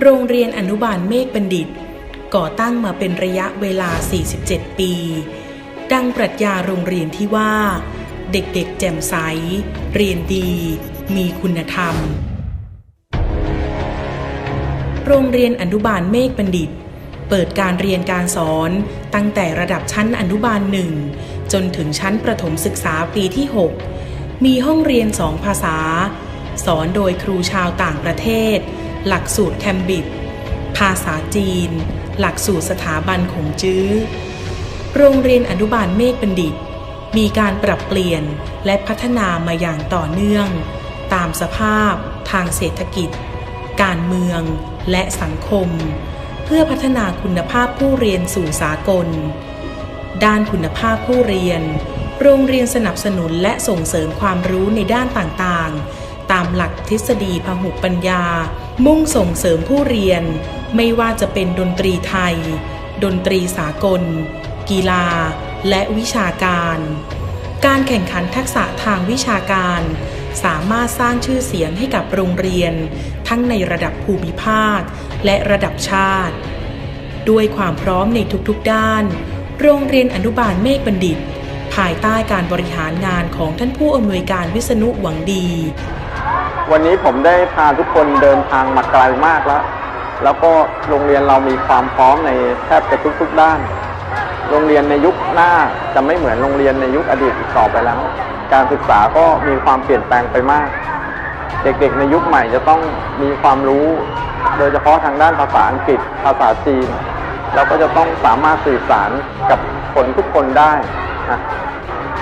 โรงเรียนอนุบาลเมฆบัณฑิต ก่อตั้งมาเป็นระยะเวลา 47 ปี ดังปรัชญาโรงเรียนที่ว่า เด็กๆ แจ่มใส เรียนดี มีคุณธรรม โรงเรียนอนุบาลเมฆบัณฑิต เปิดการเรียนการสอนตั้งแต่ระดับชั้นอนุบาลหนึ่งจนถึงชั้นประถมศึกษาปีที่ 6 มีห้องเรียนสองภาษา สอนโดยครูชาวต่างประเทศ หลักสูตรแคมบิดภาษาจีน หลักสูตรสถาบันขงจื้อ โรงเรียนอนุบาลเมฆบัณฑิต มีการปรับเปลี่ยนและพัฒนามาอย่างต่อเนื่อง ตามสภาพ ทางเศรษฐกิจ การเมือง และสังคม เพื่อพัฒนาคุณภาพผู้เรียนสู่สากล ด้านคุณภาพผู้เรียน โรงเรียนสนับสนุนและส่งเสริมความรู้ในด้านต่างๆ ตามหลักทฤษฎีพหุปัญญา มุ่งส่งเสริมผู้เรียน ไม่ว่าจะเป็นดนตรีไทย ดนตรีสากล กีฬา และวิชาการ การแข่งขันทักษะทางวิชาการ สามารถสร้างชื่อเสียงให้กับโรงเรียน ทั้งในระดับภูมิภาค และระดับชาติ ด้วยความพร้อมในทุกๆด้าน โรงเรียนอนุบาลเมฆบัณฑิต ภายใต้การบริหารงานของท่านผู้อำนวยการวิษณุหวังดี วันนี้ผมได้พาทุกคนเดินทางมาไกลมากแล้ว แล้วก็โรงเรียนเรามีความพร้อมในแทบจะทุกๆด้าน โรงเรียนในยุคหน้าจะไม่เหมือนโรงเรียนในยุคอดีตอีกต่อไปแล้ว การศึกษาก็มีความเปลี่ยนแปลงไปมาก เด็กๆในยุคใหม่จะต้องมีความรู้ โดยเฉพาะทางด้านภาษาอังกฤษ ภาษาจีนแล้วก็จะต้องสามารถสื่อสารกับคนทุกคนได้นะ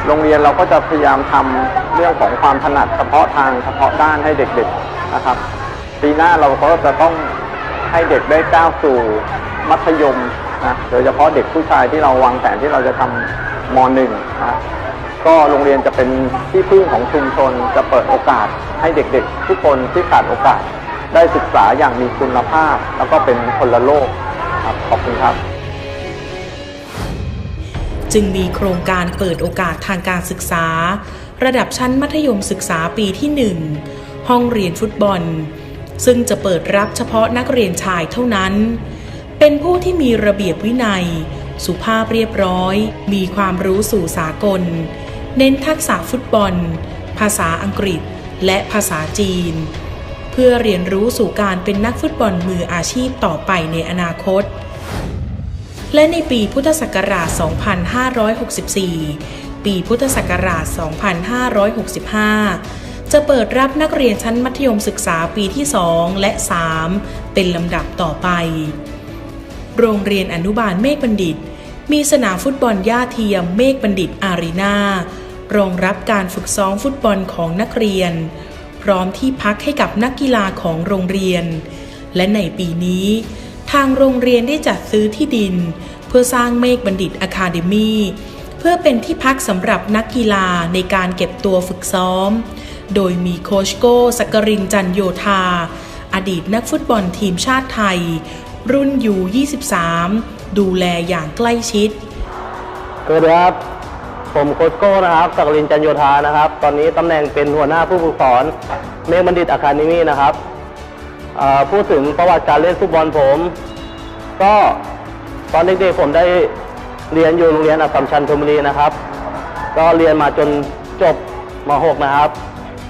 โรงเรียนเราก็จะพยายามทำเรื่องของความถนัดเฉพาะทางเฉพาะด้านให้เด็กๆนะครับ ปีหน้าเราก็จะต้องให้เด็กได้ก้าวสู่มัธยมนะโดยเฉพาะเด็กผู้ชายที่เราวางแผนที่เราจะทำมหนึ่งนะก็โรงเรียนจะเป็นที่พึ่งของชุมชนจะเปิดโอกาสให้เด็กๆ ทุกคนที่ขาดโอกาสได้ศึกษาอย่างมีคุณภาพ แล้วก็เป็นคนละโลกครับขอบคุณครับ จึงมีโครงการเปิดโอกาสทางการศึกษา ระดับชั้นมัธยมศึกษาปีที่ 1 ห้องเรียนฟุตบอล ซึ่งจะเปิดรับเฉพาะนักเรียนชายเท่านั้น เป็นผู้ที่มีระเบียบวินัย สุภาพเรียบร้อย มีความรู้สู่สากล เน้นทักษะฟุตบอล ภาษาอังกฤษ และภาษาจีน เพื่อเรียนรู้สู่การเป็นนักฟุตบอลมืออาชีพต่อไปในอนาคต และในปีพุทธศักราช 2564 ปีพุทธศักราช 2565 จะเปิดรับนักเรียนชั้นมัธยมศึกษาปีที่ 2 และ 3 เป็นลำดับต่อไป โรงเรียนอนุบาลเมฆบัณฑิต มีสนามฟุตบอลหญ้าเทียมเมฆบัณฑิตอารีนารองรับการฝึกซ้อมฟุตบอลของนักเรียน พร้อมที่พักให้กับนักกีฬาของโรงเรียน และในปีนี้ ทางโรงเรียนได้จัดซื้อที่ดิน เพื่อสร้างเมฆบัณฑิตอะคาเดมีเพื่อเป็นที่พักสำหรับนักกีฬาในการเก็บตัวฝึกซ้อม โดยมีโคชโก้สักรินจันโยธา อดีตนักฟุตบอลทีมชาติไทย รุ่นยู23 ดูแลอย่างใกล้ชิดสวัสดีครับ ผมโคชโก้นะครับสักลินจันโยธานะครับ ตอนนี้ตำแหน่งเป็นหัวหน้าผู้ฝึกสอน เมฆบัณฑิตอะคาเดมี่นะครับ พูดถึงประวัติการเล่นฟุตบอลผม ก็ตอนเด็กๆผมได้เรียนอยู่โรงเรียนอัสสัมชัญธนบุรีนะครับ ก็เรียนมาจนจบม .6 นะครับ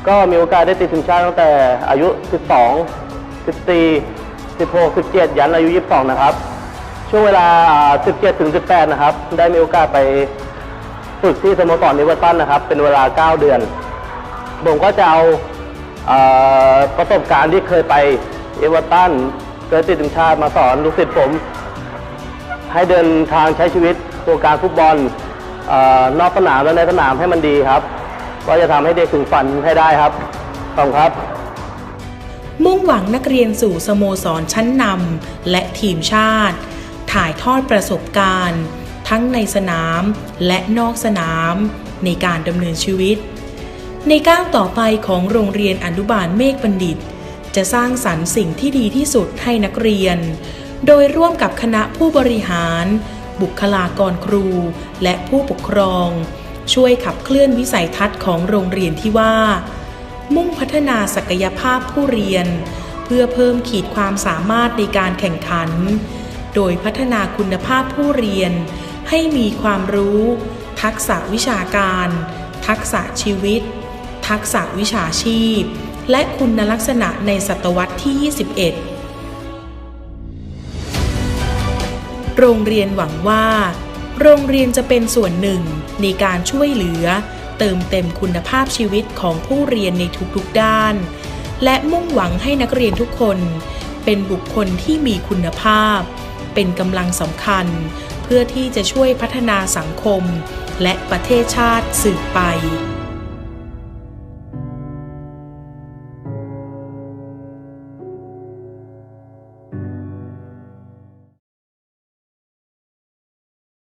ก็มีโอกาสได้ติดทีมชาติตั้งแต่อายุ 12 14 16 17 ยันอายุ 22 นะครับ ช่วงเวลา 17 ถึง 18 นะครับ ได้มีโอกาสไปฝึกที่สโมสรนิเวอร์ตันนะครับ เป็นเวลา 9 เดือน ผมก็จะเอา ประสบการณ์ที่เคยไปเอเวอร์ตันเคยติดทีมชาติมาสอนลูกศิษย์ผม ให้เดินทางใช้ชีวิตตัวการฟุตบอลอนอกสนามและในสนามให้มันดีครับ ก็จะทำให้เด็กถึงฝันให้ได้ครับขอบครับ มุ่งหวังนักเรียนสู่สโมสรชั้นนำและทีมชาติ ถ่ายทอดประสบการณ์ ทั้งในสนามและนอกสนาม ในการดำเนินชีวิต ในก้าวต่อไปของโรงเรียนอนุบาลเมฆบัณฑิต จะสร้างสรรค์สิ่งที่ดีที่สุดให้นักเรียน โดยร่วมกับคณะผู้บริหาร บุคลากรครู และผู้ปกครอง ช่วยขับเคลื่อนวิสัยทัศน์ของโรงเรียนที่ว่า มุ่งพัฒนาศักยภาพผู้เรียนผพื่อเพิ่มขีดความสามารถในการแข่งขัน โดยพัฒนาคุณภาพผู้เรียน ให้มีความรู้ ทักษะวิชาการ ทักษะชีวิต ทักษะวิชาชีพ และคุณลักษณะในศตวรรษที่ 21 โรงเรียนหวังว่า โรงเรียนจะเป็นส่วนหนึ่งในการช่วยเหลือ เติมเต็มคุณภาพชีวิตของผู้เรียนในทุกๆด้าน และมุ่งหวังให้นักเรียนทุกคน เป็นบุคคลที่มีคุณภาพ เป็นกำลังสำคัญ เพื่อที่จะช่วยพัฒนาสังคมและประเทศชาติสืบไป